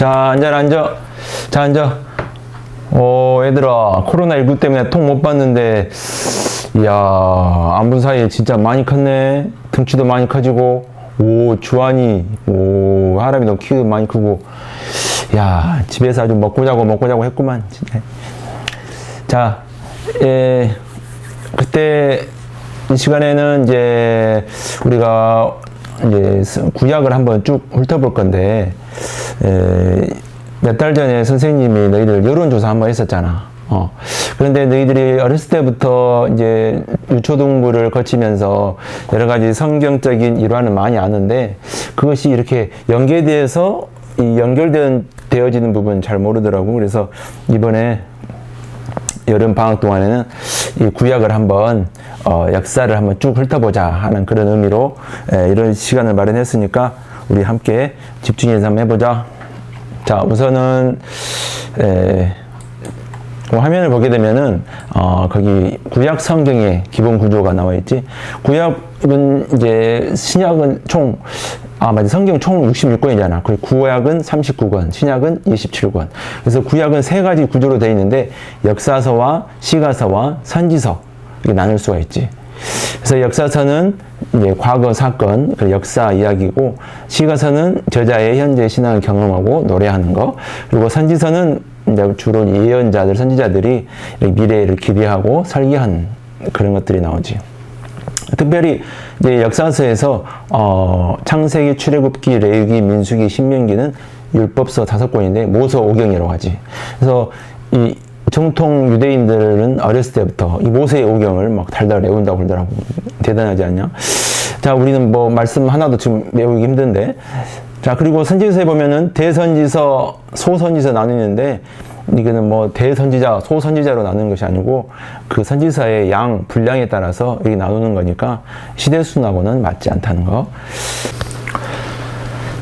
자, 앉아, 앉아. 자, 앉아. 어, 얘들아, 코로나19 때문에 통 못 봤는데, 이야, 안 본 사이에 진짜 많이 컸네. 등치도 많이 커지고, 오, 주환이, 오, 하람이 너 키도 많이 크고, 야, 집에서 아주 먹고 자고 먹고 자고 했구만, 진짜. 자, 예, 그때 이 시간에는 이제 우리가 이제 구약을 한번 쭉 훑어볼 건데 몇 달 전에 선생님이 너희들 여론조사 한번 했었잖아. 어. 그런데 너희들이 어렸을 때부터 이제 유초등부를 거치면서 여러 가지 성경적인 일화는 많이 아는데 그것이 이렇게 연계돼서 이 연결된 되어지는 부분 잘 모르더라고. 그래서 이번에 여름 방학 동안에는 이 구약을 한번 어, 역사를 한번 쭉 훑어보자 하는 그런 의미로 에, 이런 시간을 마련했으니까 우리 함께 집중해서 한번 해보자. 자, 우선은 에, 그 화면을 보게 되면은 어, 거기 구약 성경의 기본 구조가 나와 있지. 구약은 이제 신약은 총 아, 맞아. 성경 총 66권이잖아. 그리고 구약은 39권, 신약은 27권. 그래서 구약은 세 가지 구조로 되어 있는데 역사서와 시가서와 선지서 이렇게 나눌 수가 있지. 그래서 역사서는 이제 과거 사건, 그 역사 이야기고 시가서는 저자의 현재 신앙을 경험하고 노래하는 거. 그리고 선지서는 이제 주로 예언자들, 선지자들이 미래를 기대하고 설계한 그런 것들이 나오지. 특별히 이제 역사서에서 어, 창세기, 출애굽기, 레위기, 민수기, 신명기는 율법서 다섯 권인데 모서 오경이라고 하지. 그래서 이 정통 유대인들은 어렸을 때부터 이 모세의 오경을 막 달달 외운다고 그러더라고. 대단하지 않냐? 자, 우리는 뭐 말씀 하나도 지금 외우기 힘든데. 자, 그리고 선지서에 보면은 대선지서, 소선지서 나누는데 이거는 뭐 대선지자, 소선지자로 나누는 것이 아니고 그 선지서의 양, 분량에 따라서 이렇게 나누는 거니까 시대순하고는 맞지 않다는 거.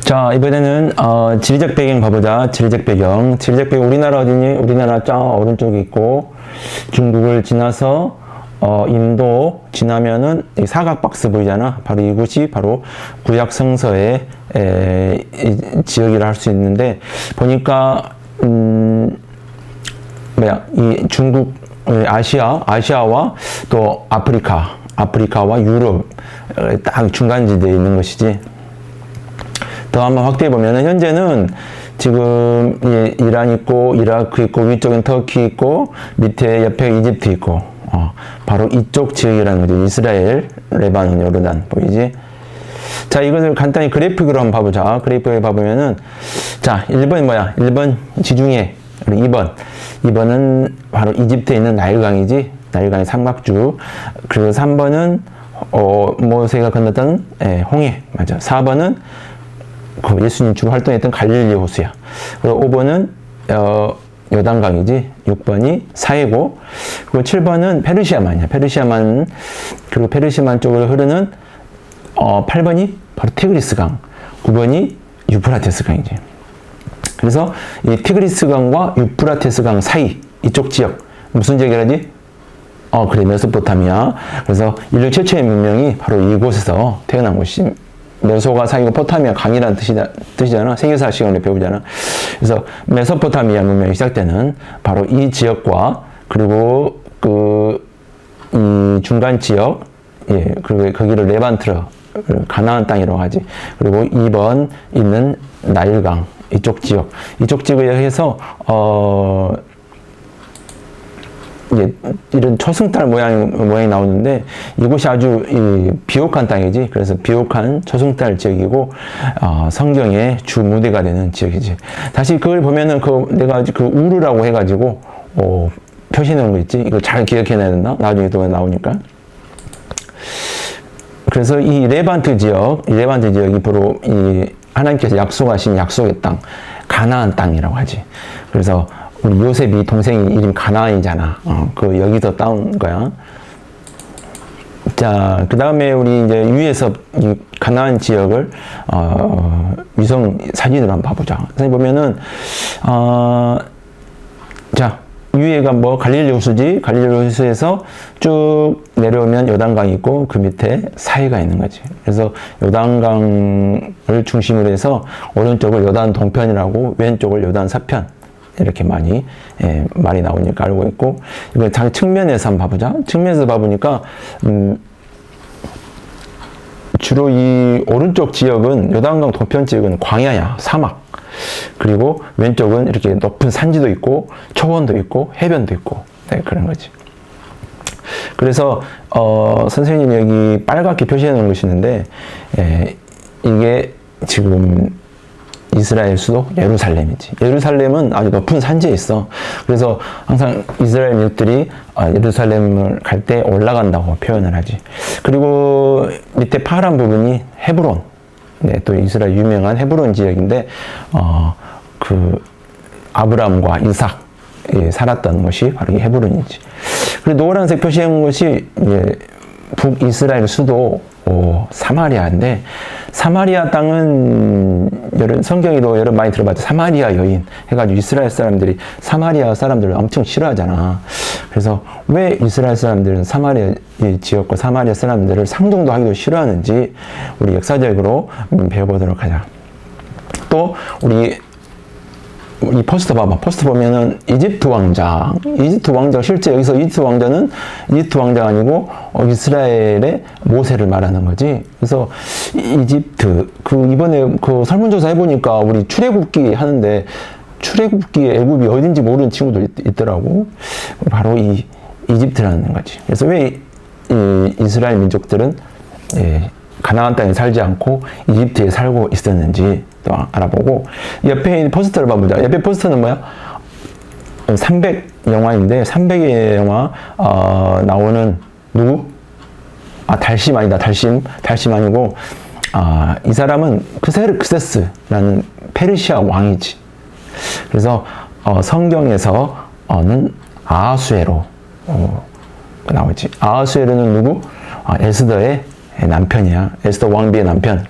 자, 이번에는 어, 지리적 배경 봐보자. 지리적 배경. 지리적 배경 우리나라 어디니? 우리나라 저 오른쪽에 있고 중국을 지나서 어, 인도 지나면은 이 사각 박스 보이잖아. 바로 이곳이 바로 구약 성서의 에, 이 지역이라 할 수 있는데 보니까 음, 뭐야 이 중국 에, 아시아 아시아와 또 아프리카 아프리카와 유럽 에, 딱 중간지대에 있는 것이지. 더 한번 확대해 보면은 현재는 지금 예, 이란 있고 이라크 있고 위쪽엔 터키 있고 밑에 옆에 이집트 있고 어, 바로 이쪽 지역이라는 거죠. 이스라엘, 레바논, 요르단 보이지? 자, 이것을 간단히 그래픽으로 한번 봐보자. 그래픽에 봐보면은 자, 1번 뭐야? 1번 지중해. 그리고 2번. 2번은 바로 이집트에 있는 나일강이지. 나일강의 삼각주. 그리고 3번은 어, 모세가 건넜던 예, 홍해. 맞아. 4번은 그 예수님 주로 활동했던 갈릴리 호수야. 그리고 5번은 어, 요단강이지. 6번이 사해고. 그리고 7번은 페르시아만이야. 페르시아만 그리고 페르시아만 쪽으로 흐르는 어, 8번이 바로 티그리스강. 9번이 유프라테스강이지. 그래서 이 티그리스강과 유프라테스강 사이 이쪽 지역 무슨 지역이라지? 어 그래 메소포타미아. 그래서 인류 최초의 문명이 바로 이곳에서 태어난 곳이 메소가 사이고 포타미아 강이라는 뜻이다, 뜻이잖아. 생애사 시간에 배우잖아. 그래서 메소포타미아 문명이 시작되는 바로 이 지역과 그리고 그, 이 중간 지역, 예, 그리고 거기를 레반트르, 가나안 땅이라고 하지. 그리고 2번 있는 나일강, 이쪽 지역. 이쪽 지역에 의해서, 어, 이제 이런 초승달 모양 모양이 나오는데 이곳이 아주 이 비옥한 땅이지. 그래서 비옥한 초승달 지역이고 어, 성경의 주 무대가 되는 지역이지. 다시 그걸 보면은 그 내가 그 우르라고 해가지고 어, 표시해 놓은 거 있지. 이걸 잘 기억해놔야 된다. 나중에 또 나오니까. 그래서 이 레반트 지역, 이 레반트 지역이 바로 이 하나님께서 약속하신 약속의 땅, 가나안 땅이라고 하지. 그래서 요셉이 동생이 이름 가나안이잖아. 어, 그 여기서 따온 거야. 자, 그 다음에 우리 이제 위에서 이 가나안 지역을 어, 위성 사진으로 한번 봐보자. 선생님 보면은 어, 자 위에가 뭐 갈릴리 호수지 갈릴리 호수에서 쭉 내려오면 요단강이 있고 그 밑에 사이가 있는 거지 그래서 요단강을 중심으로 해서 오른쪽을 요단 동편이라고 왼쪽을 요단 서편 이렇게 많이 예, 말이 나오니까 알고 있고 이거 장 측면에서 한번 봐보자. 측면에서 봐보니까 음, 주로 이 오른쪽 지역은 요단강 동편 지역은 광야야 사막. 그리고 왼쪽은 이렇게 높은 산지도 있고 초원도 있고 해변도 있고 네, 그런 거지. 그래서 어, 선생님이 여기 빨갛게 표시해 놓은 것이 있는데 예, 이게 지금 이스라엘 수도 예루살렘이지. 예루살렘은 아주 높은 산지에 있어. 그래서 항상 이스라엘 민족들이 아, 예루살렘을 갈 때 올라간다고 표현을 하지. 그리고 밑에 파란 부분이 헤브론. 네, 또 이스라엘 유명한 헤브론 지역인데, 어, 그, 아브람과 이삭, 이 살았던 것이 바로 이 헤브론이지. 그리고 노란색 표시한 것이 북이스라엘 수도 오, 사마리아인데 사마리아 땅은 여러 성경에도 여러 많이 들어봤죠. 사마리아 여인 해가지고 이스라엘 사람들이 사마리아 사람들을 엄청 싫어하잖아. 그래서 왜 이스라엘 사람들은 사마리아 이 지역과 사마리아 사람들을 상종도 하기도 싫어하는지 우리 역사적으로 음, 배워보도록 하자. 또 우리 이 포스터 봐봐. 포스터 보면은 이집트 왕자. 이집트 왕자 실제 여기서 이집트 왕자는 이집트 왕자가 아니고 어, 이스라엘의 모세를 말하는 거지. 그래서 이- 이집트 그 이번에 그 설문조사 해보니까 우리 출애굽기 하는데 출애굽기의 애굽이 어딘지 모르는 친구도 있, 더라고 바로 이 이집트라는 거지. 그래서 왜 이 이스라엘 민족들은 예, 가나안 땅에 살지 않고 이집트에 살고 있었는지 또 알아보고 옆에 있는 포스터를 봐보자. 옆에 포스터는 뭐야? 300 영화인데 300의 영화 어, 나오는 누구? 아 달심 아니다 달심 달심 아니고 아, 이 사람은 크세르크세스라는 페르시아 왕이지. 그래서 어, 성경에서는 아하수에로 어, 나오지. 아하수에로는 누구? 아, 에스더의 남편이야. 에스더 왕비의 남편.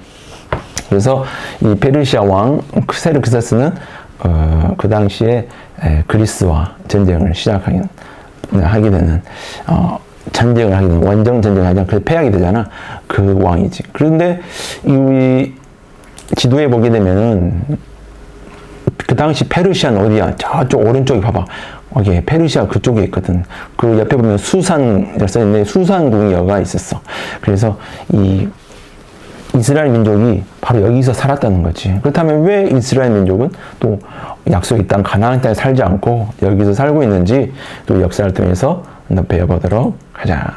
그래서 이 페르시아 왕 크세르크세스는 어, 그 당시에 에, 그리스와 전쟁을 시작하게 하게 되는 어, 전쟁을 하게 되는 원정 전쟁을 하자 그래서 패하게 되잖아. 그 왕이지. 그런데 이 지도에 보게 되면은 그 당시 페르시아는 어디야? 저쪽 오른쪽에 봐봐. 여기 페르시아 그쪽에 있거든. 그 옆에 보면 수산 써있는데 수산 궁여가 있었어. 그래서 이 이스라엘 민족이 바로 여기서 살았다는 거지. 그렇다면 왜 이스라엘 민족은 또 약속의 땅 가나안 땅에 살지 않고 여기서 살고 있는지 또 역사를 통해서 배워보도록 하자.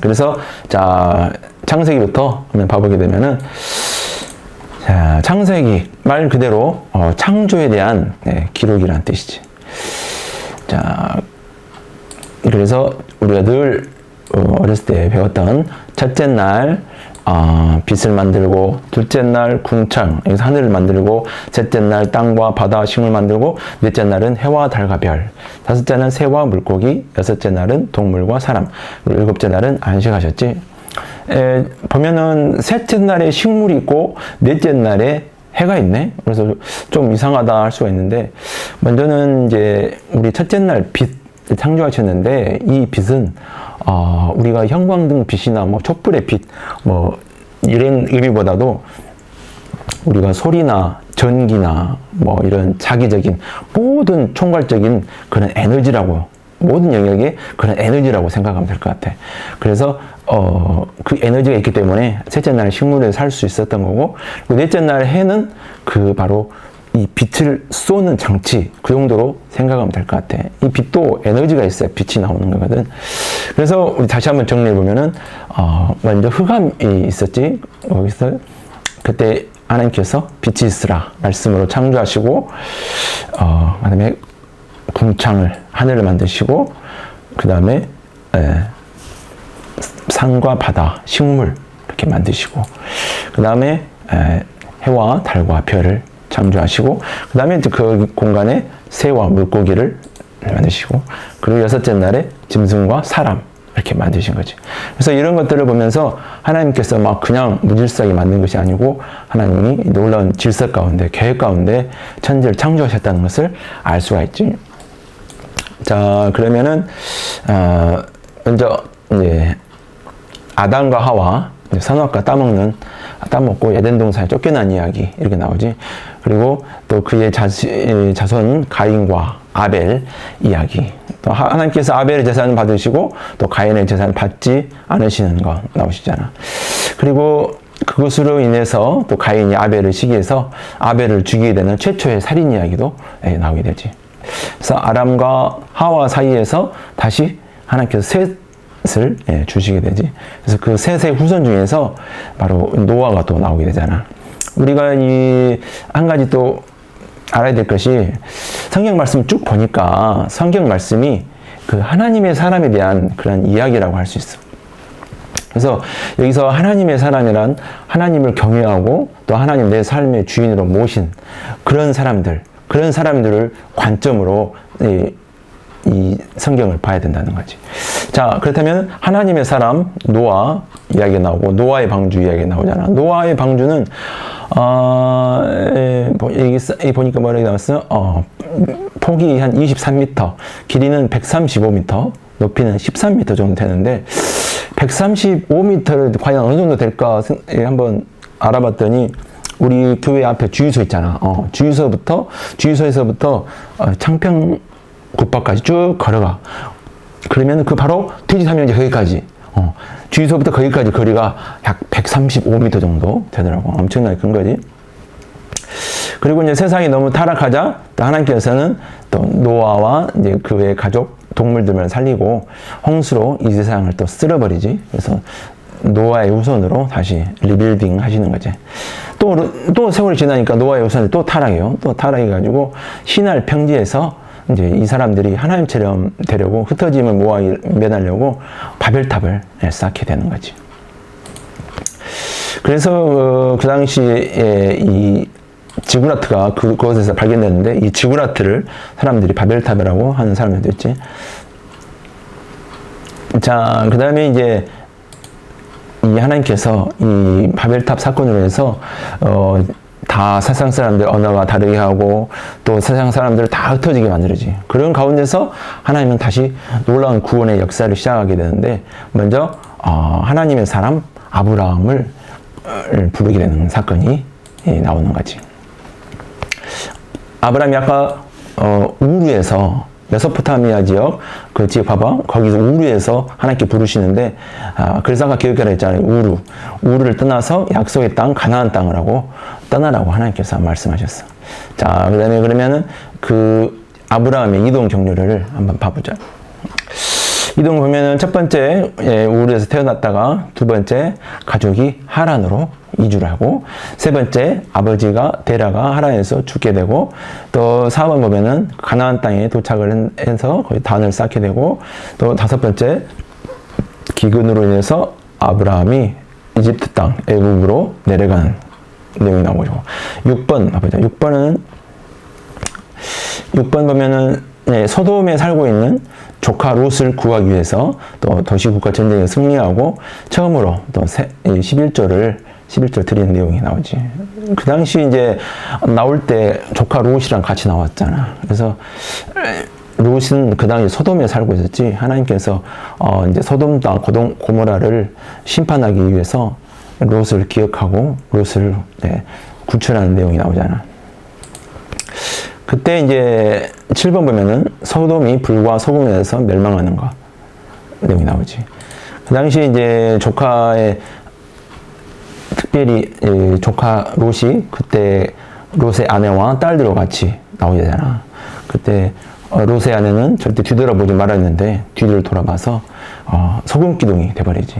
그래서 자 창세기부터 한번 봐보게 되면은 자 창세기 말 그대로 어, 창조에 대한 네, 기록이란 뜻이지. 자 그래서 우리가 늘 어, 어렸을 때 배웠던 첫째 날 아, 빛을 만들고 둘째 날 궁창 여기서 하늘을 만들고 셋째 날 땅과 바다 식물 만들고 넷째 날은 해와 달과 별 다섯째 날은 새와 물고기 여섯째 날은 동물과 사람 그리고 일곱째 날은 안식하셨지 에, 보면은 셋째 날에 식물이 있고 넷째 날에 해가 있네. 그래서 좀 이상하다 할 수가 있는데 먼저는 이제 우리 첫째 날 빛 창조하셨는데 이 빛은 어, 우리가 형광등 빛이나 뭐 촛불의 빛 뭐 이런 의미보다도 우리가 소리나 전기나 뭐 이런 자기적인 모든 총괄적인 그런 에너지라고 모든 영역에 그런 에너지라고 생각하면 될 것 같아. 그래서 어, 그 에너지가 있기 때문에 셋째 날 식물에 살수 있었던 거고 그리고 넷째 날 해는 그 바로 이 빛을 쏘는 장치 그 정도로 생각하면 될 것 같아. 이 빛도 에너지가 있어야 빛이 나오는 거거든. 그래서 우리 다시 한번 정리해 보면은 어, 먼저 흑암이 있었지. 거기서 그때 하나님께서 빛이 있으라 말씀으로 창조하시고 어, 그다음에 궁창을 하늘을 만드시고 그 다음에 산과 바다, 식물 이렇게 만드시고 그 다음에 해와 달과 별을 창조하시고 그 다음에 그 공간에 새와 물고기를 만드시고 그리고 여섯째 날에 짐승과 사람 이렇게 만드신 거지. 그래서 이런 것들을 보면서 하나님께서 막 그냥 무질서하게 만든 것이 아니고 하나님이 놀라운 질서 가운데 계획 가운데 천지를 창조하셨다는 것을 알 수가 있지. 자, 그러면은, 어, 먼저, 이제, 아담과 하와, 선악과 따먹는, 따먹고 에덴 동산에 쫓겨난 이야기, 이렇게 나오지. 그리고 또 그의 자, 자손 가인과 아벨 이야기. 또 하- 하나님께서 아벨의 재산을 받으시고 또 가인의 재산을 받지 않으시는 거 나오시잖아. 그리고 그것으로 인해서 또 가인이 아벨을 시기해서 아벨을 죽이게 되는 최초의 살인 이야기도 예, 나오게 되지. 그래서 아람과 하와 사이에서 다시 하나님께서 셋을 예, 주시게 되지. 그래서 그 셋의 후손 중에서 바로 노아가 또 나오게 되잖아. 우리가 이 한 가지 또 알아야 될 것이 성경 말씀 쭉 보니까 성경 말씀이 그 하나님의 사람에 대한 그런 이야기라고 할 수 있어. 그래서 여기서 하나님의 사람이란 하나님을 경외하고 또 하나님 내 삶의 주인으로 모신 그런 사람들, 그런 사람들을 관점으로 이, 이 성경을 봐야 된다는 거지. 자, 그렇다면 하나님의 사람 노아 이야기가 나오고 노아의 방주 이야기가 나오잖아. 노아의 방주는 어, 에, 보- 여기 보니까 뭐라고 나왔어? 어, 폭이 한 23m, 길이는 135m, 높이는 13m 정도 되는데 135m를 과연 어느 정도 될까 생- 예, 한번 알아봤더니 우리 교회 앞에 주유소 있잖아. 어, 주유소부터 주유소에서부터 어, 창평 굿바까지 쭉 걸어가. 그러면 그 바로 퇴지삼명제 거기까지. 어, 주유소부터 거기까지 거리가 약 135m 정도 되더라고. 엄청나게 큰 거지. 그리고 이제 세상이 너무 타락하자 또 하나님께서는 또 노아와 이제 그의 가족 동물들을 살리고 홍수로 이 세상을 또 쓸어버리지. 그래서 노아의 후손으로 다시 리빌딩 하시는 거지. 또, 또 세월이 지나니까 노아의 후손이 또 타락해요. 또 타락해가지고 신할 평지에서 이제 이 사람들이 하나님처럼 되려고 흩어짐을 모아 매달려고 바벨탑을 쌓게 되는 거지. 그래서 어, 그 당시에 이 지구라트가 그- 그곳에서 발견됐는데 이 지구라트를 사람들이 바벨탑이라고 하는 사람들도 있지. 자, 그 다음에 이제 이 하나님께서 이 바벨탑 사건으로 해서 어, 다 세상 사람들 언어가 다르게 하고 또 세상 사람들을 다 흩어지게 만들지. 그런 가운데서 하나님은 다시 놀라운 구원의 역사를 시작하게 되는데 먼저 어, 하나님의 사람 아브라함을 어, 부르게 되는 사건이 예, 나오는 거지. 아브라함이 아까 어, 우르에서 메소포타미아 지역 그 지역 봐봐 거기서 우르에서 하나님께 부르시는데 아, 아까 기억하라 했잖아요 우르 우르를 떠나서 약속의 땅 가나안 땅을 하고 떠나라고 하나님께서 말씀하셨어. 자 그 다음에 그러면은 그 아브라함의 이동 경로를 한번 봐보자. 이동 보면은 첫 번째 예, 우르에서 태어났다가 두 번째 가족이 하란으로 이주를 하고 세 번째 아버지가 데라가 하란에서 죽게 되고 또 4번 보면은 가나안 땅에 도착을 한- 해서 거기 단을 쌓게 되고 또 다섯 번째 기근으로 인해서 아브라함이 이집트 땅 애굽으로 내려가는 내용이 나오죠. 6번 봐보자. 6번은 6번 보면은 네, 소돔에 살고 있는 조카 롯을 구하기 위해서 또 도시국가 전쟁에 승리하고 처음으로 또 11조를 11조 드리는 내용이 나오지. 그 당시 이제 나올 때 조카 롯이랑 같이 나왔잖아. 그래서 롯은 그 당시 소돔에 살고 있었지. 하나님께서 어 이제 소돔 땅 고동 고모라를 심판하기 위해서 롯을 기억하고 롯을 네, 구출하는 내용이 나오잖아. 그때 이제 7번 보면은 소돔이 불과 소금에서 멸망하는 거 내용이 나오지. 그 당시 이제 조카의 특별히 이 조카 롯이 그때 롯의 아내와 딸들과 같이 나오게 되잖아. 그때 어, 롯의 아내는 절대 뒤돌아보지 말았는데 뒤를 돌아봐서 어, 소금 기둥이 돼버리지.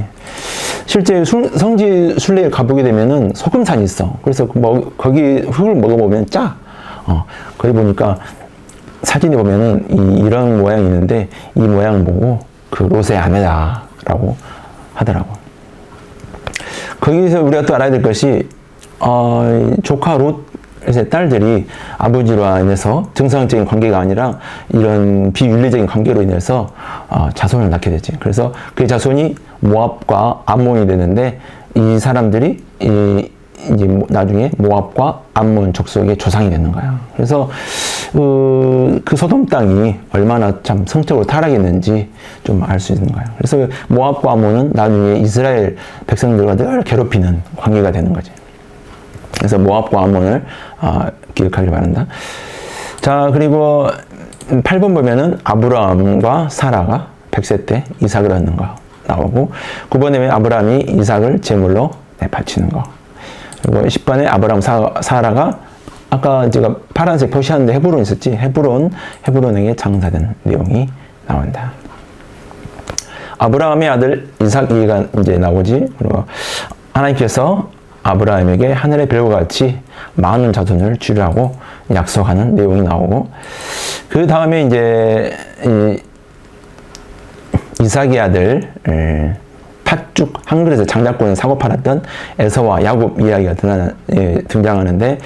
실제 술- 성지 순례에 가보게 되면은 소금산이 있어. 그래서 그 먹- 거기 흙을 먹어보면 짜. 어, 거기 보니까 사진에 보면은 이, 이런 모양이 있는데 이 모양 보고 그 롯의 아내다라고 하더라고. 거기서 우리가 또 알아야 될 것이 어, 이 조카 롯의 딸들이 아버지로 인해서 정상적인 관계가 아니라 이런 비윤리적인 관계로 인해서 어, 자손을 낳게 되지. 그래서 그 자손이 모압과 암몬이 되는데 이 사람들이 이 이제 뭐 나중에 모압과 암몬 족속의 조상이 되는 거야. 그래서 그 그, 그 소돔 땅이 얼마나 참 성적으로 타락했는지 좀 알 수 있는 거예요. 그래서 모압과 아몬은 나중에 이스라엘 백성들과 늘 괴롭히는 관계가 되는 거지. 그래서 모압과 아몬을 아, 기억하길 바란다. 자, 그리고 8번 보면은 아브라함과 사라가 100세 때 이삭을 얻는 거 나오고 9번에 보면 아브라함이 이삭을 제물로 네, 바치는 거. 그리고 10번에 아브라함 사, 사라가 아까 제가 파란색 표시하는데 헤브론 있었지? 헤브론, 헤브론에게 장사된 내용이 나온다. 아브라함의 아들 이삭이가 이제 나오지. 그리고 하나님께서 아브라함에게 하늘의 별과 같이 많은 자손을 주라고 약속하는 내용이 나오고 그 다음에 이제 이 이삭의 아들 에, 팥죽 한 그릇에 장작권을 사고 팔았던 에서와 야곱 이야기가 드나, 예, 등장하는데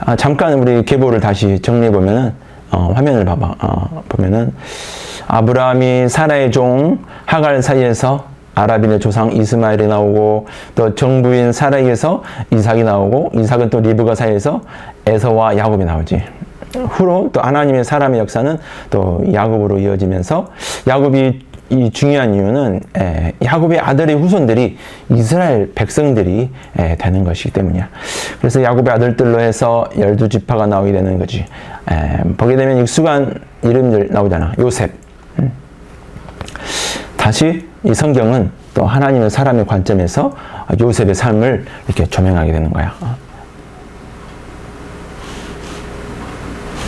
아, 잠깐 우리 계보를 다시 정리해 보면은 어, 화면을 봐봐 어, 보면은 아브라함이 사라의 종 하갈 사이에서 아랍인의 조상 이스마엘이 나오고 또 정부인 사라에게서 이삭이 나오고 이삭은 또 리브가 사이에서 에서와 야곱이 나오지. 후로 또 하나님의 사람의 역사는 또 야곱으로 이어지면서 야곱이 이 중요한 이유는 에, 야곱의 아들의 후손들이 이스라엘 백성들이 에, 되는 것이기 때문이야. 그래서 야곱의 아들들로 해서 열두 지파가 나오게 되는 거지. 에, 보게 되면 익숙한 이름들 나오잖아. 요셉. 음. 다시 이 성경은 또 하나님의 사람의 관점에서 요셉의 삶을 이렇게 조명하게 되는 거야.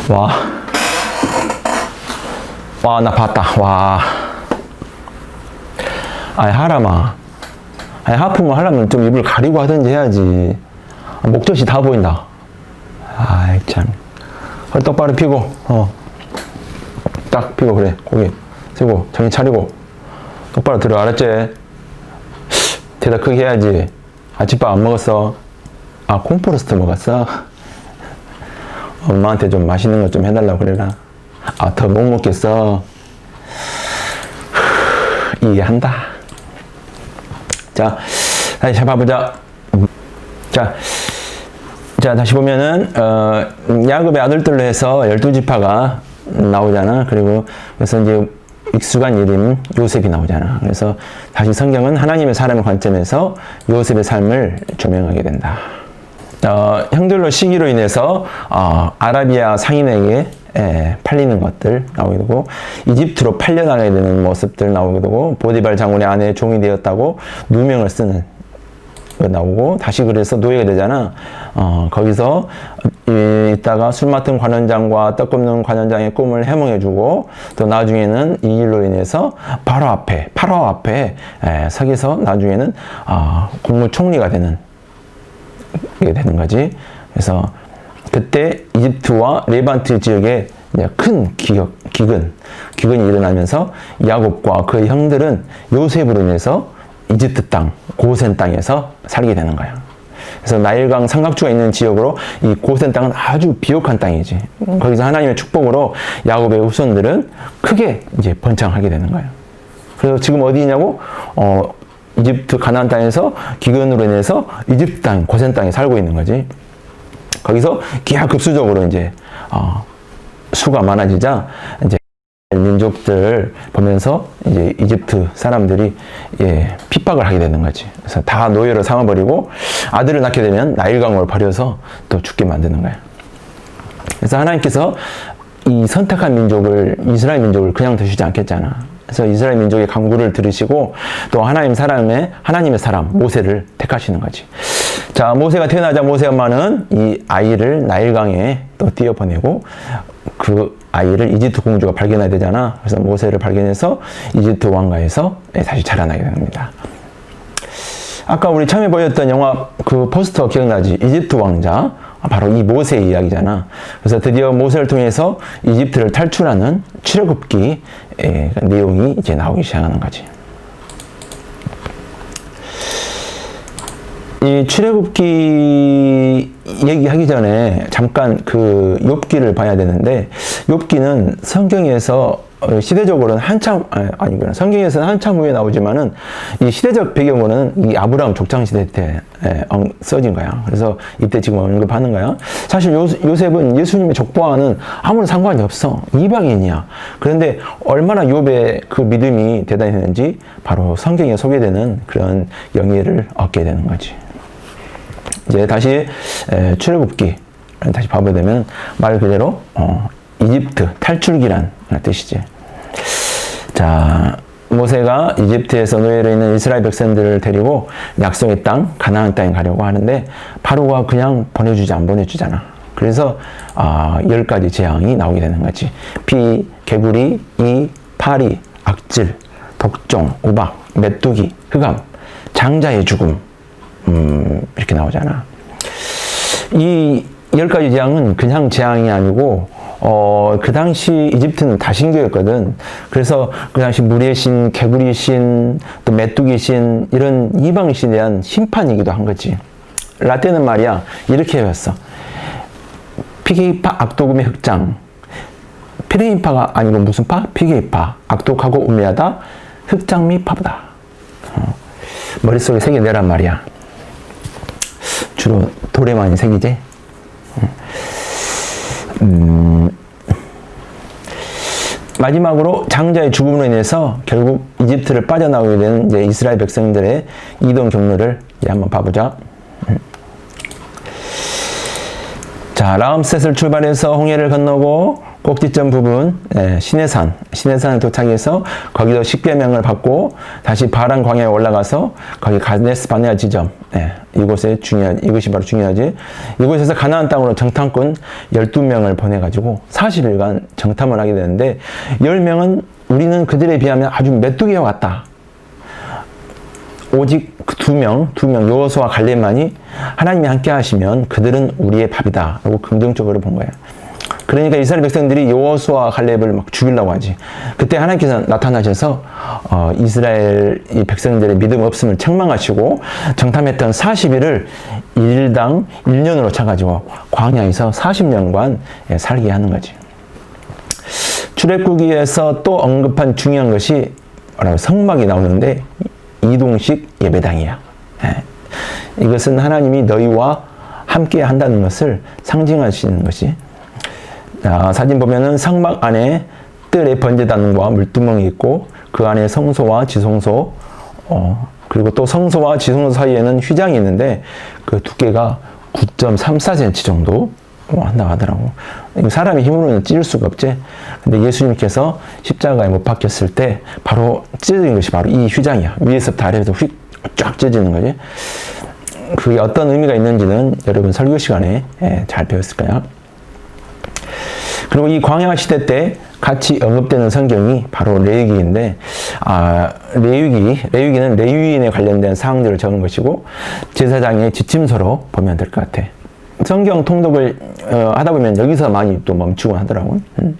와. 와, 나 봤다. 와. 아이, 하람아. 아이, 하품을 하려면 좀 입을 가리고 하든지 해야지. 아, 목젖이 다 보인다. 아이, 참. 허리 똑바로 피고, 어. 딱 피고, 그래. 고개 세고, 정신 차리고. 똑바로 들어, 알았지? 대답 크게 해야지. 아침밥 안 먹었어? 아, 콩프로스트 먹었어? 엄마한테 좀 맛있는 거좀 해달라고 그래라. 아, 더 못 먹겠어? 이해한다. 자, 다시 잡아보자. 자, 자, 다시 보면은, 어, 야곱의 아들들로 해서 열두 지파가 나오잖아. 그리고, 그래서 이제 익숙한 이름 요셉이 나오잖아. 그래서 다시 성경은 하나님의 사람의 관점에서 요셉의 삶을 조명하게 된다. 어, 형들로 시기로 인해서 어, 아라비아 상인에게 에, 팔리는 것들 나오게 되고 이집트로 팔려나가게 되는 모습들 나오게 되고 보디발 장군의 아내의 종이 되었다고 누명을 쓰는 거 나오고 다시 그래서 노예가 되잖아. 어, 거기서 이, 있다가 술 맡은 관원장과 떡 굽는 관원장의 꿈을 해몽해주고 또 나중에는 이 일로 인해서 바로 앞에 파라오 앞에 에, 서기서 나중에는 어, 국무총리가 되는 게 되는 거지. 그래서 그때 이집트와 레반트 지역에 큰 기격, 기근, 기근이 일어나면서 야곱과 그의 형들은 요셉으로 인해서 이집트 땅, 고센 땅에서 살게 되는 거야. 그래서 나일강 삼각주가 있는 지역으로 이 고센 땅은 아주 비옥한 땅이지. 거기서 하나님의 축복으로 야곱의 후손들은 크게 이제 번창하게 되는 거야. 그래서 지금 어디냐고? 어, 이집트 가나안 땅에서 기근으로 인해서 이집트 땅, 고센 땅에 살고 있는 거지. 거기서 기하급수적으로 이제 어, 수가 많아지자 이제 민족들 보면서 이제 이집트 사람들이 예, 핍박을 하게 되는 거지. 그래서 다 노예로 삼아버리고 아들을 낳게 되면 나일강을 버려서 또 죽게 만드는 거야. 그래서 하나님께서 이 선택한 민족을 이스라엘 민족을 그냥 두시지 않겠잖아. 그래서 이스라엘 민족의 강구를 들으시고 또 하나님 사람의 하나님의 사람 모세를 택하시는 거지. 자 모세가 태어나자 모세 엄마는 이 아이를 나일강에 또 띄어보내고 그 아이를 이집트 공주가 발견해야 되잖아. 그래서 모세를 발견해서 이집트 왕가에서 다시 자라나게 됩니다. 아까 우리 처음에 보였던 영화 그 포스터 기억나지? 이집트 왕자. 바로 이 모세의 이야기잖아. 그래서 드디어 모세를 통해서 이집트를 탈출하는 출애굽기 내용이 이제 나오기 시작하는 거지. 이 출애굽기 얘기하기 전에 잠깐 그 욥기를 봐야 되는데 욥기는 성경에서 어, 시대적으로는 한참 아니, 아니구나 성경에서는 한참 후에 나오지만은 이 시대적 배경으로는 이 아브라함 족장 시대 때 예, 엉- 써진 거야. 그래서 이때 지금 언급하는 거야. 사실 요, 요셉은 예수님의 족보와는 아무런 상관이 없어. 이방인이야. 그런데 얼마나 욥의 그 믿음이 대단했는지 바로 성경에 소개되는 그런 영예를 얻게 되는 거지. 이제 다시 에, 출애굽기 다시 봐보게 되면 말 그대로 어, 이집트 탈출기란 뜻이지. 자 모세가 이집트에서 노예로 있는 이스라엘 백성들을 데리고 약속의 땅 가나안 땅에 가려고 하는데 바로가 그냥 보내주지 안 보내주잖아. 그래서 아, 열 가지 재앙이 나오게 되는 거지. 피, 개구리, 이, 파리, 악질, 독종, 우박, 메뚜기, 흑암, 장자의 죽음, 음, 이렇게 나오잖아. 이 열 가지 재앙은 그냥 재앙이 아니고 어, 그 당시 이집트는 다신교였거든. 그래서 그 당시 물의 신, 개구리 신, 또 메뚜기 신 이런 이방 신에 대한 심판이기도 한 거지. 라떼는 말이야 이렇게 배웠어. 피게이파 악도금의 흑장. 피레인파가 아니고 무슨 파? 피게이파. 악독하고 우매하다. 흑장 및 파보다. 어, 머릿속에 새겨내란 말이야. 주로 돌에 많이 새기지? 음, 마지막으로 장자의 죽음으로 인해서 결국 이집트를 빠져나오게 된 이제 이스라엘 백성들의 이동 경로를 이제 한번 봐보자. 음. 자, 라암셋을 출발해서 홍해를 건너고 꼭지점 부분 예, 시내산, 시내산에 도착해서 거기서 십계명을 받고 다시 바란 광야에 올라가서 거기 가데스 바네아 지점 예, 이곳에 중요한 이것이 바로 중요하지. 이곳에서 가나안 땅으로 정탐꾼 12명을 보내 가지고 40일간 정탐을 하게 되는데 10명은 우리는 그들에 비하면 아주 메뚜기와 같다. 오직 그두 명, 두 명, 여호수와 갈렙만이 하나님이 함께 하시면 그들은 우리의 밥이다. 라고 긍정적으로 본 거예요. 그러니까 이스라엘 백성들이 여호수와 갈렙을 막 죽이려고 하지. 그때 하나님께서 나타나셔서 어, 이스라엘 이 백성들의 믿음 없음을 책망하시고 정탐했던 40일을 일당 1년으로 쳐가지고 광야에서 40년간 예, 살게 하는 거지. 출애굽기에서 또 언급한 중요한 것이 성막이 나오는데 이동식 예배당이야. 예. 이것은 하나님이 너희와 함께 한다는 것을 상징하시는 것이. 자, 사진 보면은 성막 안에 뜰에 번제단과 물두멍이 있고 그 안에 성소와 지성소 어, 그리고 또 성소와 지성소 사이에는 휘장이 있는데 그 두께가 9.34cm 정도 하더라고. 이거 사람의 힘으로는 찢을 수가 없지. 근데 예수님께서 십자가에 못 박혔을 때 바로 찢어진 것이 바로 이 휘장이야. 위에서부터 아래로 휙쫙 찢어지는 거지. 그게 어떤 의미가 있는지는 여러분 설교 시간에 예, 잘 배웠을 거야. 그리고 이 광야 시대 때 같이 언급되는 성경이 바로 레위기인데 아 레위기 레위기는 레위인에 관련된 사항들을 적은 것이고 제사장의 지침서로 보면 될 것 같아. 성경 통독을 어, 하다 보면 여기서 많이 또 멈추곤 하더라고. 음.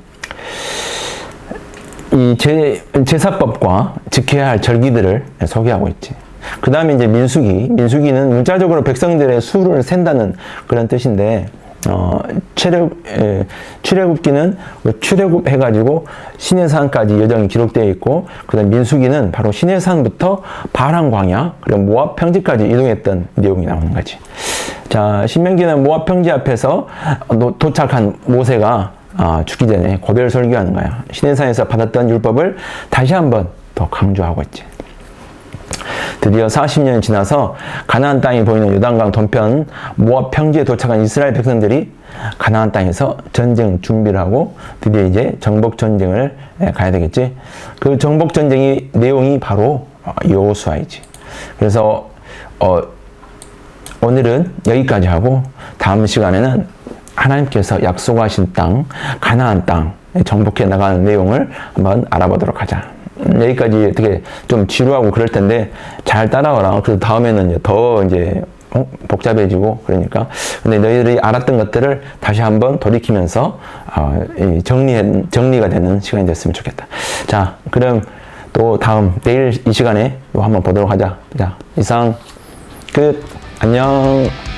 이 제, 제사법과 지켜야 할 절기들을 소개하고 있지. 그 다음에 이제 민수기. 민수기는 문자적으로 백성들의 수를 센다는 그런 뜻인데, 어, 출애굽, 에, 출애굽기는 출애굽 해가지고 시내산까지 여정이 기록되어 있고, 그 다음 민수기는 바로 시내산부터 바람 광야, 그리고 모압 평지까지 이동했던 내용이 나오는 거지. 자, 신명기는 모압 평지 앞에서 노- 도착한 모세가 아, 죽기 전에 고별 설교하는 거야. 시내산에서 받았던 율법을 다시 한번 더 강조하고 있지. 드디어 40년이 지나서 가나안 땅이 보이는 요단강 동편 모압 평지에 도착한 이스라엘 백성들이 가나안 땅에서 전쟁 준비를 하고 드디어 이제 정복 전쟁을 예, 가야 되겠지. 그 정복 전쟁이 내용이 바로 여호수아이지. 그래서 어, 오늘은 여기까지 하고 다음 시간에는 하나님께서 약속하신 땅, 가나안 땅 정복해 나가는 내용을 한번 알아보도록 하자. 음, 여기까지 어떻게 좀 지루하고 그럴 텐데 잘 따라와라. 그 다음에는 더 이제 어? 복잡해지고 그러니까 근데 너희들이 알았던 것들을 다시 한번 돌이키면서 어, 이 정리 정리가 되는 시간이 됐으면 좋겠다. 자, 그럼 또 다음 내일 이 시간에 또 한번 보도록 하자. 자, 이상 끝. 안녕.